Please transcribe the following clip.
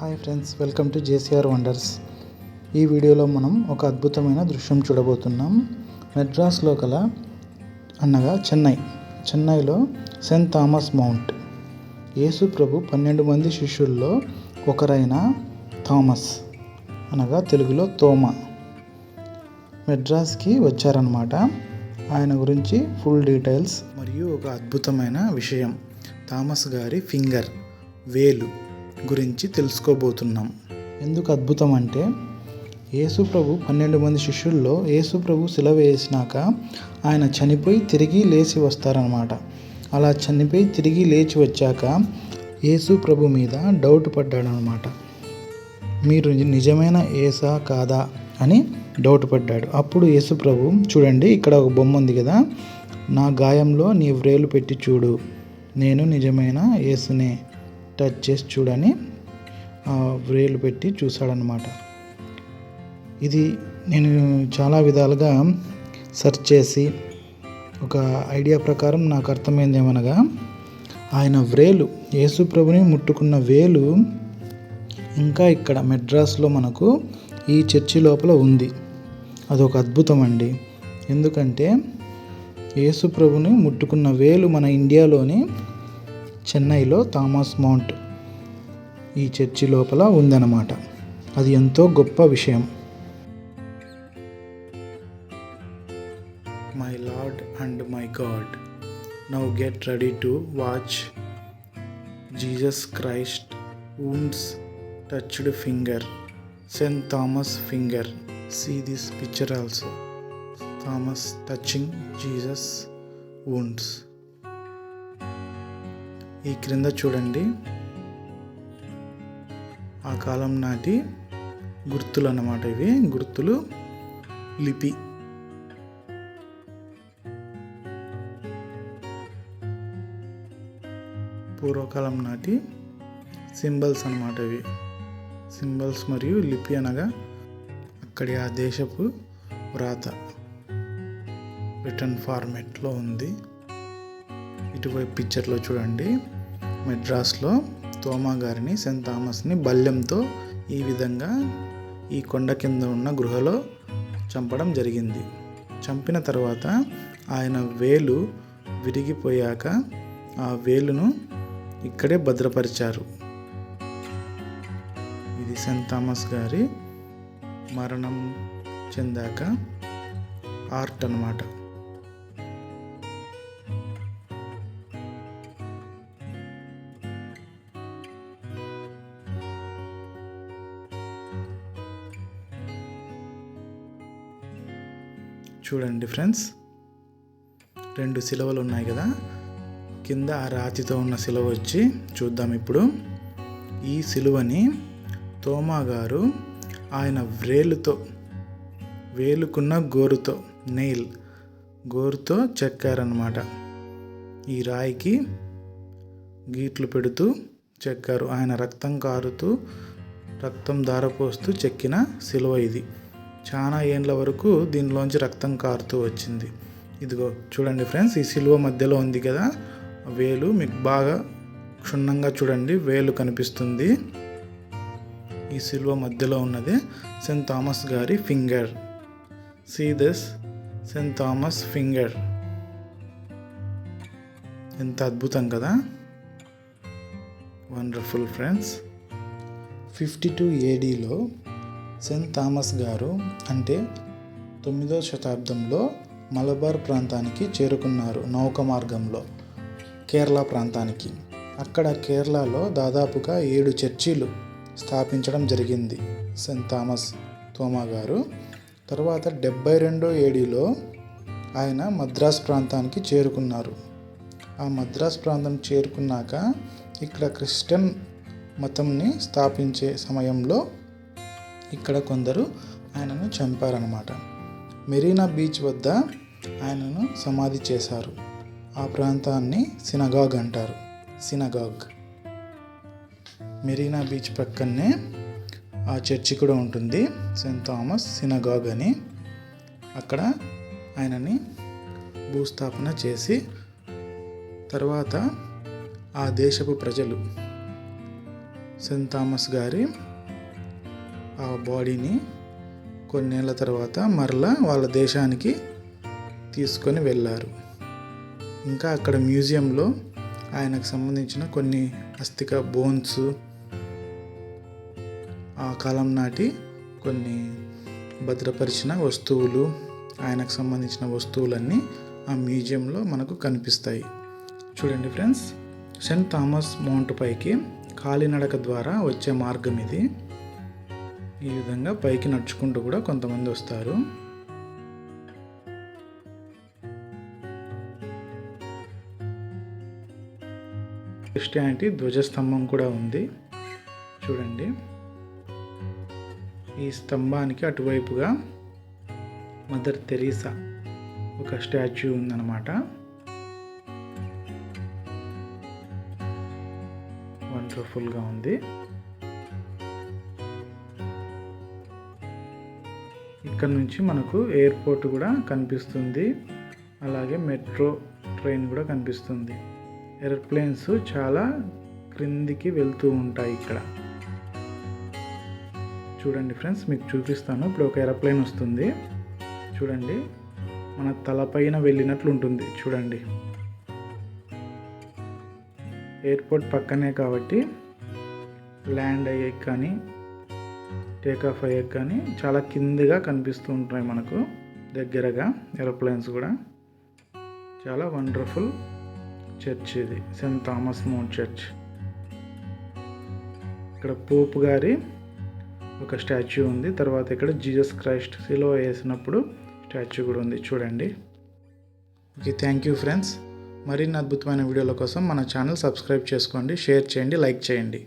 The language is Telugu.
Hi friends welcome to JCR wonders. ఈ వీడియోలో మనం ఒక అద్భుతమైన దృశ్యం చూడబోతున్నాం. మెడ్రాస్లో గల అనగా చెన్నై. చెన్నైలో సెయింట్ థామస్ మౌంట్. యేసు ప్రభు పన్నెండు మంది శిష్యుల్లో ఒకరైన థామస్ అనగా తెలుగులో తోమ. మెడ్రాస్కి వచ్చారనమాట ఆయన గురించి ఫుల్ డీటెయిల్స్ మరియు ఒక అద్భుతమైన విషయం. థామస్ గారి ఫింగర్ వేలు. గురించి తెలుసుకోబోతున్నాం. ఎందుకు అద్భుతం అంటే యేసు ప్రభు పన్నెండు మంది శిష్యుల్లో యేసు ప్రభు శిల వేసినాక ఆయన చనిపోయి తిరిగి లేచి వస్తారనమాట అలా చనిపోయి తిరిగి లేచి వచ్చాక యేసు ప్రభు మీద డౌట్ పడ్డాడనమాట మీరు నిజమైన ఏసా కాదా అని డౌట్ పడ్డాడు. అప్పుడు యేసు ప్రభు చూడండి ఇక్కడ ఒక బొమ్మ ఉంది కదా నా గాయంలో నీ వ్రేలు పెట్టి చూడు. నేను నిజమైన యేసునే. టచ్ చేసి చూడని ఆ వ్రేలు పెట్టి చూశాడనమాట ఇది నేను చాలా విధాలుగా సెర్చ్ చేసి ఒక ఐడియా ప్రకారం నాకు అర్థమైంది ఏమనగా ఆయన వ్రేలు యేసు ప్రభుని ముట్టుకున్న వేలు ఇంకా ఇక్కడ మెడ్రాస్లో మనకు ఈ చర్చి లోపల ఉంది. అదొక అద్భుతం అండి. ఎందుకంటే యేసు ప్రభుని ముట్టుకున్న వేలు మన ఇండియాలోని చెన్నైలో థామస్ మౌంట్ ఈ చర్చి లోపల ఉందన్నమాట. అది ఎంతో గొప్ప విషయం. My lord and my god now get ready to watch Jesus Christ wounds touched finger saint Thomas finger see this picture also Thomas touching Jesus wounds ఈ క్రింద చూడండి. ఆ కాలం నాటి గుర్తులు అన్నమాట ఇవి. గుర్తులు లిపి. పూర్వకాలం నాటి సింబల్స్ అన్నమాట ఇవి. సింబల్స్ మరియు లిపి అనగా అక్కడి ఆ దేశపు వ్రాత. రిటర్న్ ఫార్మెట్లో ఉంది. ఇటువైపు పిక్చర్లో చూడండి. మెడ్రాస్లో తోమా గారిని సెంట్ థామస్ని బల్యంతో ఈ విధంగా ఈ కొండ కింద ఉన్న గృహలో చంపడం జరిగింది. చంపిన తర్వాత ఆయన వేలు విరిగిపోయాక ఆ వేలును ఇక్కడే భద్రపరిచారు. ఇది సెంట్ థామస్ గారి మరణం చెందాక ఆర్ట్ అన్నమాట. చూడండి ఫ్రెండ్స్. రెండు సిలవలు ఉన్నాయి కదా. కింద ఆ రాతితో ఉన్న సిలువ వచ్చి చూద్దాం ఇప్పుడు. ఈ సిలువని తోమా గారు ఆయన వ్రేలుతో వేలుకున్న గోరుతో నెయిల్ గోరుతో చెక్కారనమాట ఈ రాయికి గీట్లు పెడుతూ చెక్కారు. ఆయన రక్తం కారుతూ రక్తం దారపోస్తూ చెక్కిన సిలువ ఇది. చాలా ఏండ్ల వరకు దీనిలోంచి రక్తం కారుతూ వచ్చింది. ఇదిగో చూడండి ఫ్రెండ్స్ ఈ సిలువ మధ్యలో ఉంది కదా వేలు మీకు బాగా క్షుణ్ణంగా చూడండి వేలు కనిపిస్తుంది. ఈ సిలువ మధ్యలో ఉన్నది సెయింట్ థామస్ గారి finger. See this Saint Thomas finger. ఎంత అద్భుతం కదా. Wonderful friends. ఫిఫ్టీ టూ ఏడీలో సెయింట్ థామస్ గారు అంటే తొమ్మిదో శతాబ్దంలో మలబార్ ప్రాంతానికి చేరుకున్నారు నౌక మార్గంలో కేరళ ప్రాంతానికి. అక్కడ కేరళలో దాదాపుగా ఏడు చర్చీలు స్థాపించడం జరిగింది సెయింట్ థామస్ తోమా గారు. తర్వాత డెబ్బై రెండో ఏడీలో ఆయన మద్రాస్ ప్రాంతానికి చేరుకున్నారు. ఆ మద్రాస్ ప్రాంతం చేరుకున్నాక ఇక్కడ క్రిస్టియన్ మతంని స్థాపించే సమయంలో ఇక్కడ కొందరు ఆయనను చంపారనమాట మెరీనా బీచ్ వద్ద ఆయనను సమాధి చేశారు. ఆ ప్రాంతాన్ని సినగాగ్ అంటారు. సినగాగ్. మెరీనా బీచ్ ప్రక్కనే ఆ చర్చి కూడా ఉంటుంది. సెయింట్ థామస్ సినగాగ్ అని. అక్కడ ఆయనని భూస్థాపన చేసి తర్వాత ఆ దేశపు ప్రజలు సెయింట్ థామస్ గారి ఆ బాడీని కొన్నేళ్ళ తర్వాత మరలా వాళ్ళ దేశానికి తీసుకొని వెళ్ళారు. ఇంకా అక్కడ మ్యూజియంలో ఆయనకు సంబంధించిన కొన్ని అస్థిక బోన్స్ ఆ కాలం నాటి కొన్ని భద్రపరిచిన వస్తువులు ఆయనకు సంబంధించిన వస్తువులన్నీ ఆ మ్యూజియంలో మనకు కనిపిస్తాయి. చూడండి ఫ్రెండ్స్ సెయింట్ థామస్ మౌంట్ పైకి కాలినడక ద్వారా వచ్చే మార్గం ఇది. ఈ విధంగా పైకి నడుచుకుంటూ కూడా కొంతమంది వస్తారు. క్రిస్టియానిటీ ధ్వజస్తంభం కూడా ఉంది. చూడండి. ఈ స్తంభానికి అటువైపుగా మదర్ తెరీసా ఒక స్టాచ్యూ ఉందన్నమాట. వండర్ఫుల్గా ఉంది. ఇక్కడ నుంచి మనకు ఎయిర్పోర్ట్ కూడా కనిపిస్తుంది. అలాగే మెట్రో ట్రైన్ కూడా కనిపిస్తుంది. ఎయిర్ప్లేన్స్ చాలా క్రిందికి వెళ్తూ ఉంటాయి ఇక్కడ. చూడండి ఫ్రెండ్స్ మీకు చూపిస్తాను. ఇప్పుడు ఒక ఎయిర్ప్లేన్ వస్తుంది. చూడండి మన తలపైన వెళ్ళినట్లు ఉంటుంది. చూడండి. ఎయిర్పోర్ట్ పక్కనే కాబట్టి ల్యాండ్ అయ్యే కానీ టేక్ ఆఫ్ అయ్యే కానీ చాలా కిందిగా కనిపిస్తూ ఉంటాయి మనకు దగ్గరగా ఏరోప్లేన్స్ కూడా. చాలా వండర్ఫుల్ చర్చ్ ఇది సెయింట్ థామస్ మౌంట్ చర్చ్ ఇక్కడ పోపు గారి ఒక స్టాచ్యూ ఉంది తర్వాత ఇక్కడ జీసస్ క్రైస్ట్ సిలో వేసినప్పుడు స్టాచ్యూ కూడా ఉంది చూడండి. ఓకే థ్యాంక్ యూ ఫ్రెండ్స్ మరిన్ని అద్భుతమైన వీడియోల కోసం మన ఛానల్ సబ్స్క్రైబ్ చేసుకోండి షేర్ చేయండి లైక్ చేయండి.